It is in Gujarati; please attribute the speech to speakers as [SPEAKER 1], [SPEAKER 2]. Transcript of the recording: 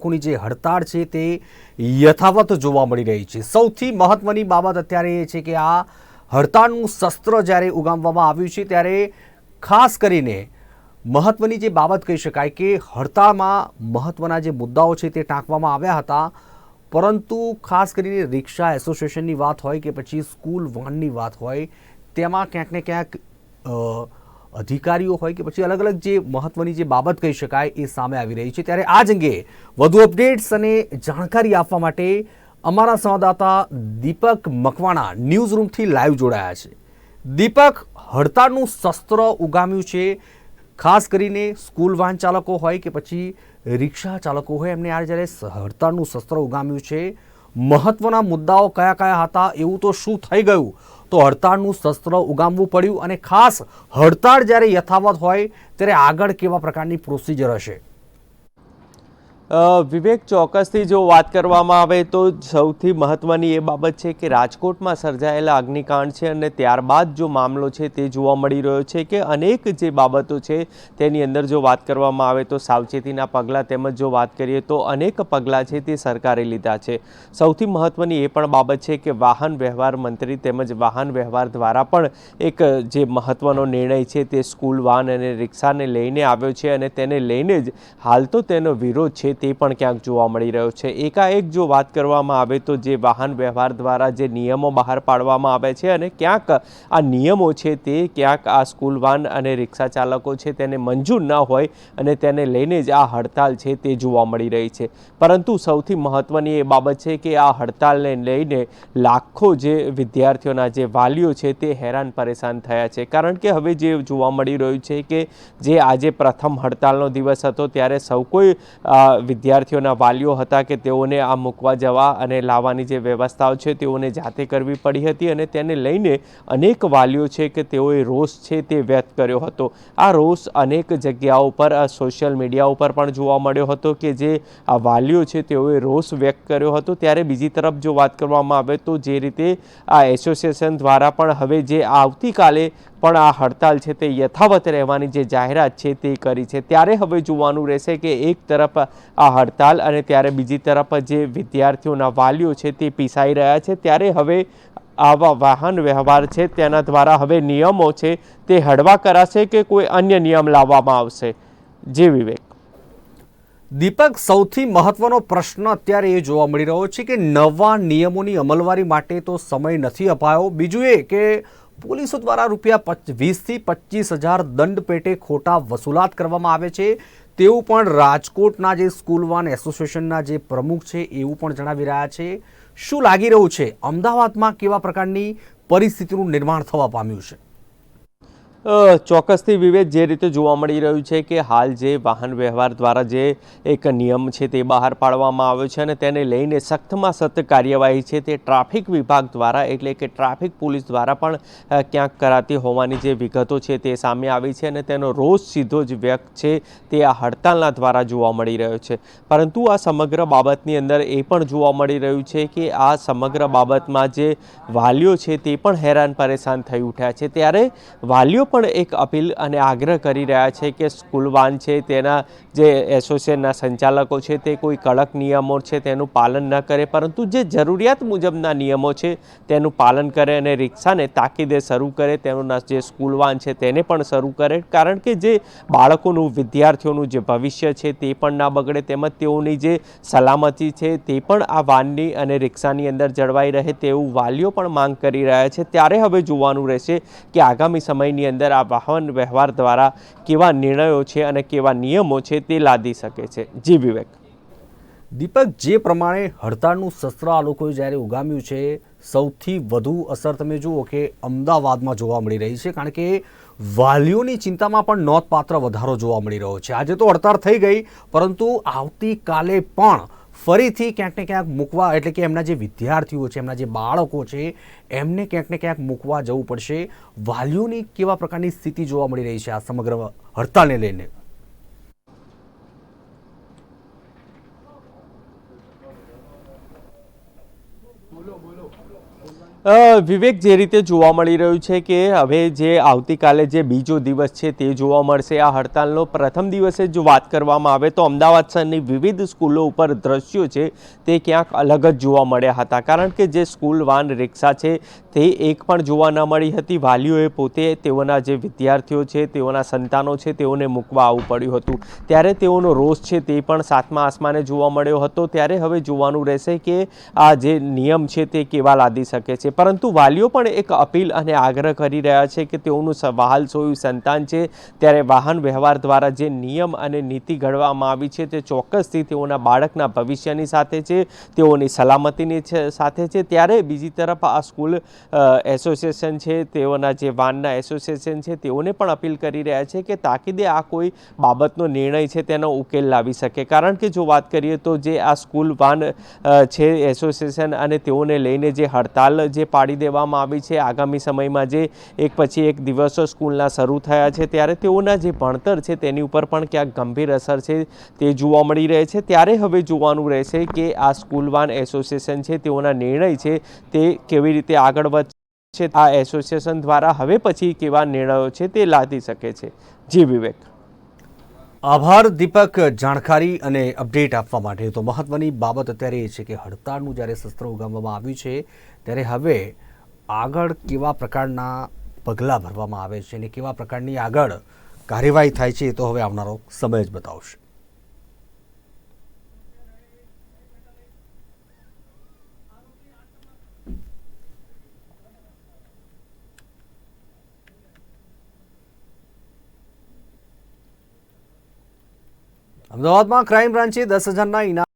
[SPEAKER 1] લોકોની જે હડતાળ છે તે યથાવત જોવા મળી રહી છે. સૌથી મહત્વની બાબત અત્યારે એ છે કે આ હડતાળનું શસ્ત્ર જ્યારે ઉગામવામાં આવ્યું છે ત્યારે ખાસ કરીને મહત્વની જે બાબત કહી શકાય કે હડતાળમાં મહત્વના જે મુદ્દાઓ છે તે ટાંકવામાં આવ્યા હતા. પરંતુ ખાસ કરીને રિક્ષા એસોસિએશનની વાત હોય કે પછી સ્કૂલ વાનની વાત હોય, તેમાં ક્યાંક ને ક્યાંક અધિકારીઓ હોય કે પછી અલગ અલગ જે મહત્વની જે બાબત કહી શકાય એ સામે આવી રહી છે. ત્યારે આ જ અંગે વધુ અપડેટ્સ અને જાણકારી આપવા માટે અમારા સંવાદદાતા દીપક મકવાણા ન્યૂઝ રૂમથી લાઈવ જોડાયા છે. દીપક, હડતાળનું શસ્ત્ર ઉગામ્યું છે. ખાસ કરીને સ્કૂલ વાહન ચાલકો હોય કે પછી રિક્ષા ચાલકો હોય, એમને આ જ્યારે હડતાળનું શસ્ત્ર ઉગામ્યું છે મહત્વના મુદ્દાઓ કયા કયા હતા એવું તો શું થઈ ગયું? તો હડતાળનું શસ્ત્ર ઉગામવું પડ્યું અને ખાસ હડતાળ જ્યારે યથાવત હોય, ત્યારે આગળ કેવા પ્રકારની પ્રોસિજર હશે?
[SPEAKER 2] વિવેક ચોક્કસથી જો વાત કરવામાં આવે તો સૌથી મહત્ત્વની એ બાબત છે કે રાજકોટમાં સર્જાયેલા અગ્નિકાંડ છે અને ત્યારબાદ જો મામલો છે તે જોવા મળી રહ્યો છે કે અનેક જે બાબતો છે તેની અંદર જો વાત કરવામાં આવે તો સાવચેતીના પગલાં તેમજ જો વાત કરીએ તો અનેક પગલાં છે તે સરકારે લીધા છે. સૌથી મહત્ત્વની એ પણ બાબત છે કે વાહન વ્યવહાર મંત્રી તેમજ વાહન વ્યવહાર દ્વારા પણ એક જે મહત્ત્વનો નિર્ણય છે તે સ્કૂલ વાહન અને રિક્ષાને લઈને આવ્યો છે અને તેને લઈને જ હાલ તો તેનો વિરોધ છે તે પણ ક્યાંક જોવા મળી રહ્યો છે. એકાએક જો વાત કરવામાં આવે તો જે વાહન વ્યવહાર દ્વારા જે નિયમો બહાર પાડવામાં આવે છે અને ક્યાંક આ નિયમો છે તે, ક્યાંક આ સ્કૂલ વાહન અને રિક્ષા ચાલકો છે તેને મંજૂર ન હોય અને તેને લઈને જ આ હડતાલ છે તે જોવા મળી રહી છે. પરંતુ સૌથી મહત્ત્વની એ બાબત છે કે આ હડતાલને લઈને લાખો જે વિદ્યાર્થીઓના જે વાલીઓ છે તે હેરાન પરેશાન થયા છે. કારણ કે હવે જે જોવા મળી રહ્યું છે કે જે આજે પ્રથમ હડતાલનો દિવસ હતો, ત્યારે સૌ કોઈ વિદ્યાર્થીઓના વાલીઓ હતા કે તેઓને આ મૂકવા જવા અને લાવવાની જે વ્યવસ્થાઓ છે તેઓને જાતે કરવી પડી હતી અને તેને લઈને અનેક વાલીઓ છે કે તેઓએ રોષ છે તે વ્યક્ત કર્યો હતો. આ રોષ અનેક જગ્યાઓ પર સોશિયલ મીડિયા ઉપર પણ જોવા મળ્યો હતો કે જે આ વાલીઓ છે તેઓએ રોષ વ્યક્ત કર્યો હતો. ત્યારે બીજી તરફ જો વાત કરવામાં આવે તો જે રીતે આ એસોસિએશન દ્વારા પણ હવે જે આવતીકાલે પણ આ હડતાલ છે તે યથાવત રહેવાની જે જાહેરાત છે તે કરી છે. ત્યારે હવે જોવાનું રહેશે કે એક તરફ આ હડતાલ અને ત્યારે બીજી તરફ જે વિદ્યાર્થીઓના વાલીઓ છે તે પીસાઈ રહ્યા છે. ત્યારે હવે આવા વાહન વ્યવહાર છે તેના દ્વારા હવે નિયમો છે તે હળવા કરાશે કે કોઈ અન્ય નિયમ લાવવામાં આવશે? જે વિવેક.
[SPEAKER 1] દીપક, સૌથી મહત્વનો પ્રશ્ન અત્યારે એ જોવા મળી રહ્યો છે કે નવા નિયમોની અમલવારી માટે તો સમય નથી અપાયો. બીજું એ કે પોલીસો દ્વારા રૂપિયા વીસથી પચીસ હજાર દંડ પેટે ખોટા વસૂલાત કરવામાં આવે છે. તેવું પણ રાજકોટના જે સ્કૂલ વાન એસોસિએશનના જે પ્રમુખ છે, એવું પણ જણાવી રહ્યા છે. શું લાગી રહ્યું છે? અમદાવાદમાં કેવા પ્રકારની પરિસ્થિતિનું નિર્માણ થવા પામ્યું છે?
[SPEAKER 2] ચોક્કસથી વિવેક, જે રીતે જોવા મળી રહ્યું છે કે હાલ જે વાહન વ્યવહાર દ્વારા જે એક નિયમ છે તે બહાર પાડવામાં આવ્યો છે અને તેને લઈને સખ્તમાં સખ્ત કાર્યવાહી છે તે ટ્રાફિક વિભાગ દ્વારા એટલે કે ટ્રાફિક પોલીસ દ્વારા પણ ક્યાંક કરાતી હોવાની જે વિગતો છે તે સામે આવી છે અને તેનો રોષ સીધો જ વ્યક્ત છે તે આ હડતાલના દ્વારા જોવા મળી રહ્યો છે. પરંતુ આ સમગ્ર બાબતની અંદર એ પણ જોવા મળી રહ્યું છે કે આ સમગ્ર બાબતમાં જે વાલીઓ છે તે પણ હેરાન પરેશાન થઈ ઉઠ્યા છે. ત્યારે વાલીઓ પણ એક અપીલ અને આગ્રહ કરી રહ્યા છે કે સ્કૂલ વાન છે, તેના જે એસોસિએશનના સંચાલકો છે, તે કોઈ કડક નિયમો છે, તેનું પાલન ન કરે, પરંતુ જે જરૂરિયાત મુજબના નિયમો છે, તેનું પાલન કરે અને રિક્ષાને તાકીદે શરૂ કરે, તેના જે સ્કૂલ વાન છે, તેને પણ શરૂ કરે. કારણ કે જે બાળકોનું, વિદ્યાર્થીઓનું જે ભવિષ્ય છે, તે પણ ના બગડે, તેમજ તેઓની જે સલામતી છે, તે પણ આ વાનની અને રિક્ષાની અંદર જળવાઈ રહે તેવું વાલીઓ પણ માંગ કરી રહ્યા છે. ત્યારે હવે જોવાનું રહેશે કે આગામી સમયની અંદર આ વાહન વ્યવહાર દ્વારા કેવા નિર્ણયો છે અને કેવા નિયમો છે તે લાદી શકે છે. જી વિવેક.
[SPEAKER 1] દીપક, જે પ્રમાણે હડતાળનું શસ્ત્ર આ લોકોએ જ્યારે ઉગામ્યું છે, સૌથી વધુ અસર તમે જુઓ કે અમદાવાદમાં જોવા મળી રહી છે, કારણ કે વાલીઓની ચિંતામાં પણ નોંધપાત્ર વધારો જોવા મળી રહ્યો છે. આજે તો હડતાળ થઈ ગઈ, પરંતુ આવતીકાલે પણ ફરીથી ક્યાંક ને ક્યાંક મૂકવા, એટલે કે એમના જે વિદ્યાર્થીઓ છે, એમના જે બાળકો છે, એમને ક્યાંક ને ક્યાંક મૂકવા જવું પડશે. વાલીઓની કેવા પ્રકારની સ્થિતિ જોવા મળી રહી છે આ સમગ્ર હડતાલને લઈને?
[SPEAKER 2] વિવેક, જે રીતે જોવા મળી રહ્યું છે કે હવે જે આવતીકાલે જે બીજો દિવસ છે તે જોવા મળશે. આ હડતાલનો પ્રથમ દિવસે જો વાત કરવામાં આવે તો અમદાવાદ શહેરની વિવિધ સ્કૂલો ઉપર દ્રશ્યો છે તે ક્યાંક અલગ જ જોવા મળ્યા હતા. કારણ કે જે સ્કૂલ, વાન, રિક્ષા છે તે એક પણ જોવા ન મળી હતી. વાલીઓએ પોતે તેઓના જે વિદ્યાર્થીઓ છે, તેઓના સંતાનો છે તેઓને મૂકવા આવવું પડ્યું હતું. ત્યારે તેઓનો રોષ છે તે પણ સાતમા આસમાને જોવા મળ્યો હતો. ત્યારે હવે જોવાનું રહેશે કે આ જે નિયમ છે તે કેવા લાદી શકે છે. પરંતુ વાલીઓ પણ એક અપીલ અને આગ્રહ કરી રહ્યા છે કે તેઓનું વહાલ સોયું સંતાન છે. ત્યારે વાહન વ્યવહાર દ્વારા જે નિયમ અને નીતિ ઘડવામાં આવી છે તે ચોક્કસથી તેઓના બાળકના ભવિષ્યની સાથે છે. તેઓની સલામતીની સાથે છે. ત્યારે બીજી તરફ આ સ્કૂલ એસોસિએશન છે, તેઓના જે વાનના એસોસિએશન છે તેઓને પણ અપીલ કરી રહ્યા છે કે તાકીદે આ કોઈ બાબતનો નિર્ણય છે તેનો ઉકેલ લાવી શકે. કારણ કે જો વાત કરીએ તો જે આ સ્કૂલ વાન છે એસોસિએશન અને તેઓને લઈને જે હડતાલ જે પાડી દેવામાં આવી છે, આગામી સમયમાં જે એક પછી એક દિવસો સ્કૂલના શરૂ થયા છે, ત્યારે તેઓના જે ભણતર છે તેની ઉપર પણ ક્યાંક ગંભીર અસર છે, તે જોવા મળી રહે છે. ત્યારે હવે જોવાનું રહેશે કે આ સ્કૂલ વાન એસોસિએશન છે, તેઓના નિર્ણય છે, તે કેવી રીતે આગળ વધશે, આ એસોસિએશન દ્વારા હવે પછી કેવા નિર્ણયો છે તે લાદી શકે છે. જી વિવેક.
[SPEAKER 1] આભાર દીપક જાણકારી અને અપડેટ આપવા માટે. તો મહત્વની બાબત અત્યારે એ છે કે હડતાળનું જ્યારે શસ્ત્ર ઉગામવામાં આવ્યું છે, ત્યારે હવે આગળ કેવા પ્રકારના પગલાં ભરવામાં આવે છે અને કેવા પ્રકારની આગળ કાર્યવાહી થાય છે એ તો હવે આવનારો સમય જ બતાવશે. અમદાવાદમાં ક્રાઇમ બ્રાન્ચે દસ હજારના ઇનામ